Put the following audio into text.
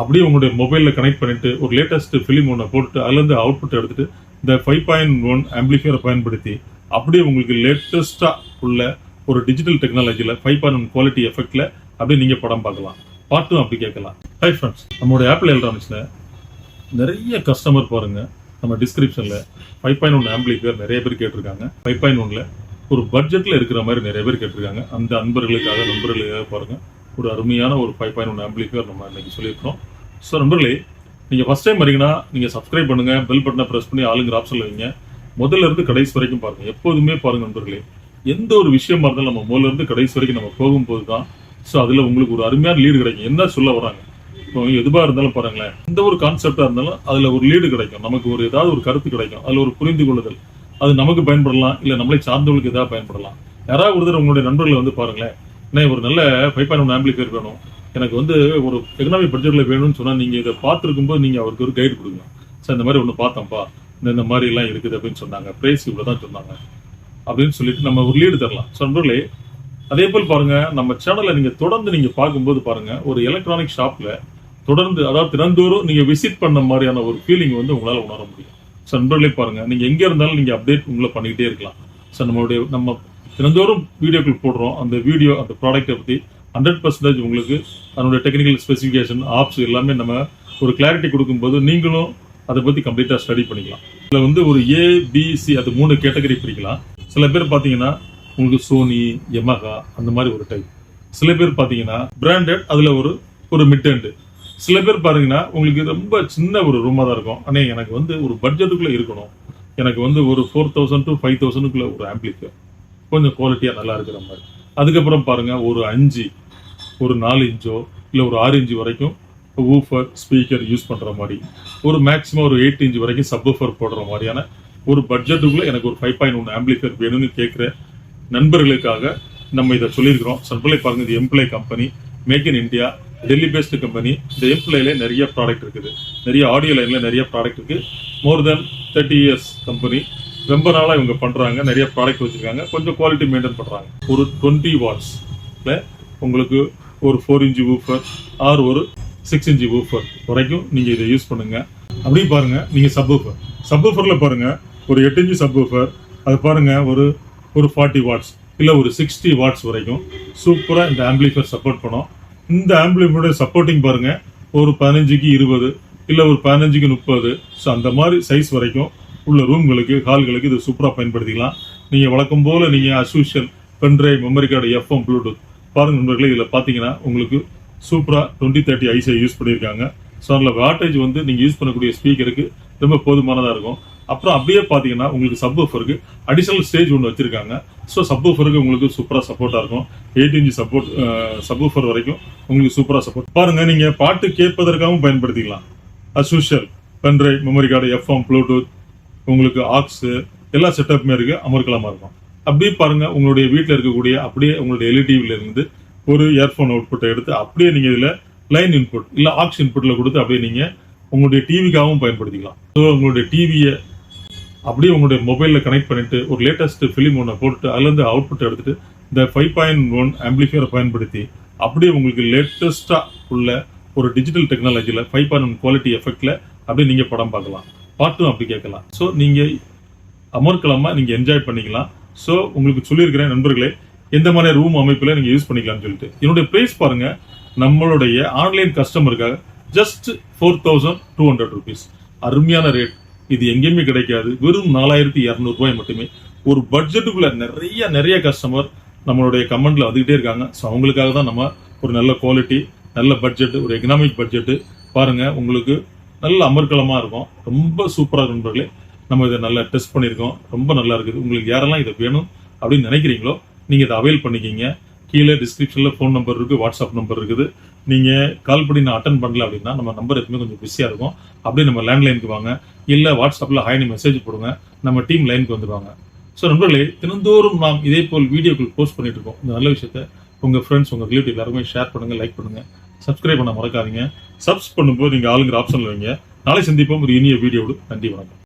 அப்படியே உங்களுடைய மொபைலில் கனெக்ட் பண்ணிட்டு ஒரு லேட்டஸ்ட் ஃபிலிம் ஒன்று போட்டு அதுலேருந்து அவுட்புட் எடுத்துட்டு இந்த ஃபைவ் பாயிண்ட் ஒன் ஆம்பிளிஃபையரை பயன்படுத்தி அப்படியே உங்களுக்கு லேட்டஸ்ட்டாக உள்ள ஒரு டிஜிட்டல் டெக்னாலஜியில் ஃபைவ் பாயிண்ட் ஒன் குவாலிட்டி எஃபெக்டில் அப்படியே நீங்கள் படம் பார்க்கலாம். பாட்டும் அப்படி கேட்கலாம். ஹை ஃப்ரெண்ட்ஸ் நம்மளுடைய ஆப்பிள் எலக்ட்ரானிக்ஸில் நிறைய கஸ்டமர் பாருங்க. நம்ம டிஸ்கிரிப்ஷனில் ஃபைவ் பாயிண்ட் ஒன் ஆம்பிளிஃபையர் நிறைய பேர் கேட்டிருக்காங்க. ஃபைவ் பாயிண்ட் ஒன்ல ஒரு பட்ஜெட்டில் இருக்கிற மாதிரி நிறைய பேர் கேட்டிருக்காங்க. அந்த அன்பர்களுக்காக நண்பர்களுக்காக பாருங்கள் ஒரு அருமையான ஒரு ஃபைவ் பாயிண்ட் ஒன் ஆம்பிளிஃபையர் நம்ம இன்னைக்கு சொல்லியிருக்கோம் ஸோ நண்பர்களே நீங்கள் ஃபஸ்ட் டைம் வரீங்கன்னா நீங்கள் சப்ஸ்கிரைப் பண்ணுங்க பெல் பட்டனை ப்ரெஸ் பண்ணி ஆளுங்கிற ஆப்ஷனில் வைங்க. முதல்ல இருந்து கடைசி வரைக்கும் பாருங்கள் எப்போதுமே பாருங்க நண்பர்களே எந்த ஒரு விஷயமா இருந்தாலும் நம்ம முதல்ல இருந்து கடைசி வரைக்கும் நம்ம போகும்போது தான் ஸோ அதில் உங்களுக்கு ஒரு அருமையான லீடு கிடைக்கும். என்ன சொல்ல வராங்க? இப்போ எதுவாக இருந்தாலும் பாருங்களேன். எந்த ஒரு கான்செப்டாக இருந்தாலும் அதில் ஒரு லீடு கிடைக்கும். நமக்கு ஒரு ஏதாவது ஒரு கருத்து கிடைக்கும். அதில் ஒரு புரிந்து கொள்ளுதல். அது நமக்கு பயன்படலாம் இல்லை நம்மளை சார்ந்தவங்களுக்கு எதாவது பயன்படலாம். யாராவது ஒருத்தர் உங்களுடைய நண்பர்களை வந்து பாருங்களேன் ஏன்னா ஒரு நல்ல ஃபைவ் பாயிண்ட் ஒன் ஆம்பிளிஃபையர் வேணும் எனக்கு வந்து ஒரு எக்கனாமிக் பட்ஜெட்டில் வேணும்னு சொன்னால் நீங்கள் இதை பார்த்துருக்கும் போது நீங்கள் அவருக்கு ஒரு கைடு கொடுங்க. சார் இந்த மாதிரி ஒன்று பார்த்தோம்ப்பா. இந்த இந்த மாதிரிலாம் இருக்குது அப்படின்னு சொன்னாங்க. ப்ரைஸ் இவ்வளோ தான் சொன்னாங்க. அப்படின்னு சொல்லிட்டு நம்ம ஒரு லீடு தரலாம். சொன்னே அதே போல் பாருங்க நம்ம சேனலை நீங்கள் தொடர்ந்து நீங்கள் பார்க்கும்போது பாருங்க ஒரு எலக்ட்ரானிக் ஷாப்பில் தொடர்ந்து அதாவது தினந்தோறும் நீங்கள் விசிட் பண்ண மாதிரியான ஒரு ஃபீலிங் வந்து உங்களால் உணர முடியும். ஸோ நண்பர்களே பாருங்கள் நீங்கள் எங்கே இருந்தாலும் நீங்கள் அப்டேட் உங்களை பண்ணிக்கிட்டே இருக்கலாம். ஸோ நம்மளுடைய நம்ம தினந்தோறும் வீடியோக்கள் போடுறோம். அந்த வீடியோ அந்த ப்ராடக்ட்டை பற்றி ஹண்ட்ரட் பர்சன்டேஜ் உங்களுக்கு அதனுடைய டெக்னிக்கல் ஸ்பெசிஃபிகேஷன் ஆப்ஸ் எல்லாமே நம்ம ஒரு கிளாரிட்டி கொடுக்கும்போது நீங்களும் அதை பத்தி கம்ப்ளீட்டாக ஸ்டடி பண்ணிக்கலாம். இதில் வந்து ஒரு ஏபிசி அது மூணு கேட்டகரி பிரிக்கலாம். சில பேர் பார்த்தீங்கன்னா உங்களுக்கு சோனி யமஹா அந்த மாதிரி ஒரு டைப் சில பேர் பார்த்தீங்கன்னா பிராண்டட் அதில் ஒரு ஒரு மிட் சில பேர் பாருங்கன்னா உங்களுக்கு ரொம்ப சின்ன ஒரு ரூமாக தான் இருக்கும். ஆனால் எனக்கு வந்து ஒரு பட்ஜெட்டுக்குள்ளே இருக்கணும். எனக்கு வந்து ஒரு ஃபோர் தௌசண்ட் டு ஃபைவ் தௌசண்ட்குள்ளே ஒரு ஆம்பிளிஃபையர் கொஞ்சம் குவாலிட்டியாக நல்லா இருக்கிற மாதிரி. அதுக்கப்புறம் பாருங்கள் ஒரு அஞ்சு ஒரு நாலு இன்ச்சோ இல்லை ஒரு ஆறு இன்ச்சு வரைக்கும் ஊஃபர் ஸ்பீக்கர் யூஸ் பண்ணுற மாதிரி. ஒரு மேக்ஸிமம் ஒரு எயிட் இன்ச் வரைக்கும் சப்வூஃபர் போடுற மாதிரியான ஒரு பட்ஜெட்டுக்குள்ளே எனக்கு ஒரு ஃபைவ் பாயிண்ட் ஒன் ஆம்பிளிஃபையர் வேணும்னு கேட்குற நண்பர்களுக்காக நம்ம இதை சொல்லியிருக்கிறோம். சர்பிளை பாருங்க இது எம்ப்ளை company make in India Delhi based company இந்த எம்ப்ளைல நிறைய ப்ராடக்ட் இருக்குது. நிறைய ஆடியோ லைனில் நிறைய ப்ராடக்ட் இருக்குது more than thirty years company ரொம்ப நாளாக இவங்க பண்ணுறாங்க நிறைய ப்ராடக்ட் வச்சுருக்காங்க. கொஞ்சம் குவாலிட்டி மெயின்டைன் பண்ணுறாங்க ஒரு டுவெண்ட்டி வாட்ஸ்ல உங்களுக்கு ஒரு ஃபோர் இன்ச்சு ஊஃபர் ஆர் ஒரு சிக்ஸ் இன்ச்சு ஊஃபர் வரைக்கும் நீங்கள் இதை யூஸ் பண்ணுங்கள் அப்படி சப் நீங்க சப்வூஃபர் சப்வூஃபர்ல பாருங்கள் ஒரு எட்டு இன்ச்சு சப்வூஃபர் அது பாருங்க. ஒரு ஒரு ஃபார்ட்டி வாட்ஸ் இல்லை ஒரு சிக்ஸ்டி வாட்ஸ் வரைக்கும் சூப்பராக இந்த ஆம்பிளிஃபையர் சப்போர்ட் பண்ணோம். இந்த ஆம்பிளிஃபையோட சப்போர்ட்டிங் பாருங்கள் ஒரு பதினஞ்சுக்கு இருபது இல்லை ஒரு பதினஞ்சுக்கு முப்பது. ஸோ அந்த மாதிரி சைஸ் வரைக்கும் உள்ள ரூம்களுக்கு ஹால்களுக்கு இது சூப்பராக பயன்படுத்திக்கலாம். நீங்கள் வழக்கம் போல நீங்கள் as usual pen drive memory card FM Bluetooth பாருங்க நண்பர்களே இதில் பார்த்தீங்கன்னா உங்களுக்கு சூப்பராக டுவெண்ட்டி தேர்ட்டி ஐஸை யூஸ் பண்ணியிருக்காங்க. ஸோ அதில் வாட்டேஜ் வந்து நீங்கள் யூஸ் பண்ணக்கூடிய ஸ்பீக்கருக்கு ரொம்ப போதுமானதாக இருக்கும். அப்புறம் அப்படியே பார்த்தீங்கன்னா உங்களுக்கு சப்வூஃபருக்கு அடிஷனல் ஸ்டேஜ் ஒன்று வச்சிருக்காங்க. ஸோ சப்வூஃபருக்கு உங்களுக்கு சூப்பராக சப்போர்ட்டாக இருக்கும். எயிட் இன்ச் சப்போர்ட் சப்வூஃபர் வரைக்கும் உங்களுக்கு சூப்பராக சப்போர்ட் பாருங்க நீங்கள் பாட்டு கேட்பதற்காகவும் பயன்படுத்திக்கலாம். As usual pen drive memory card FM Bluetooth உங்களுக்கு ஆக்ஸு எல்லா செட்டப்புமே இருக்குது அமர்க்கலமாக இருக்கும். அப்படியே பாருங்க உங்களுடைய வீட்டில் இருக்கக்கூடிய அப்படியே உங்களுடைய எல்இடிவில இருந்து ஒரு இயர்ஃபோன் அவுட்புட்டை எடுத்து அப்படியே நீங்கள் இதில் லைன் இன்புட் இல்லை ஆக்ஸ் இன்புட்டில் கொடுத்து அப்படியே நீங்கள் உங்களுடைய டிவிக்காகவும் பயன்படுத்திக்கலாம். ஸோ உங்களுடைய டிவியை அப்படியே உங்களுடைய மொபைலில் கனெக்ட் பண்ணிவிட்டு ஒரு லேட்டஸ்ட் ஃபிலிம் ஒன்று போட்டு அதுலேருந்து அவுட்புட் எடுத்துகிட்டு இந்த ஃபைவ் பாயிண்ட் ஒன் ஆம்பிளிஃபையரை பயன்படுத்தி அப்படியே உங்களுக்கு லேட்டஸ்ட்டாக உள்ள ஒரு டிஜிட்டல் டெக்னாலஜியில் ஃபைவ் பாயிண்ட் ஒன் குவாலிட்டி எஃபெக்டில் அப்படியே நீங்கள் படம் பார்க்கலாம். பாட்டும் அப்படி கேட்கலாம். ஸோ நீங்கள் அமர்க்கலமாக நீங்கள் என்ஜாய் பண்ணிக்கலாம். ஸோ உங்களுக்கு சொல்லியிருக்கிறேன் நண்பர்களே எந்த மாதிரி ரூம் அமைப்பில் நீங்கள் யூஸ் பண்ணிக்கலாம்னு சொல்லிட்டு. என்னுடைய ப்ரைஸ் பாருங்கள் நம்மளுடைய online கஸ்டமருக்காக just four thousand two hundred rupees அருமையான ரேட் இது எங்கேயுமே கிடைக்காது. வெறும் நாலாயிரத்தி இரநூறுபாய் மட்டுமே. ஒரு பட்ஜெட்டுக்குள்ள நிறைய நிறைய கஸ்டமர் நம்மளுடைய கமெண்ட்ல வந்துகிட்டே இருக்காங்க. ஸோ அவங்களுக்காக தான் நம்ம ஒரு நல்ல குவாலிட்டி நல்ல பட்ஜெட் ஒரு எக்கனாமிக் பட்ஜெட்டு பாருங்க உங்களுக்கு நல்ல அமர்க்கலமாக இருக்கும். ரொம்ப சூப்பரா நண்பர்களே. நம்ம இதை நல்லா டெஸ்ட் பண்ணியிருக்கோம். ரொம்ப நல்லா இருக்குது. உங்களுக்கு யாரெல்லாம் இதை வேணும் அப்படின்னு நினைக்கிறீங்களோ நீங்கள் இதை அவைல் பண்ணிக்கிங்க. கீழே டிஸ்கிரிப்ஷனில் ஃபோன் நம்பர் இருக்குது வாட்ஸ்அப் நம்பர் இருக்குது. நீங்கள் கால் பண்ணி நான் அட்டன் பண்ணல அப்படின்னா நம்ம நம்பர் எப்பவுமே கொஞ்சம் பிஸியாக இருக்கும். அப்படியே நம்ம லேண்ட்லைனுக்கு வாங்க. இல்லை வாட்ஸ்அப்பில் ஹாய்னு மெசேஜ் போடுங்க. நம்ம டீம் லைனுக்கு வந்துடுவாங்க ஸோ நண்பர்களே தினந்தோறும் நாம் இதே போல் வீடியோக்கள் போஸ்ட் பண்ணிட்டு இருக்கோம். இந்த நல்ல விஷயத்த உங்கள் ஃப்ரெண்ட்ஸ் உங்கள் ரிலேட்டிவ் எல்லாருமே ஷேர் பண்ணுங்கள் லைக் பண்ணுங்கள் சப்ஸ்கிரைப் பண்ண மறக்காதீங்க. சப்ஸ் பண்ணும்போது நீங்க ஆளுங்கிற ஆப்ஷன்ல வைங்க. நாளை சந்திப்போம். ஒரு இனிய வீடியோடு நன்றி வணக்கம்.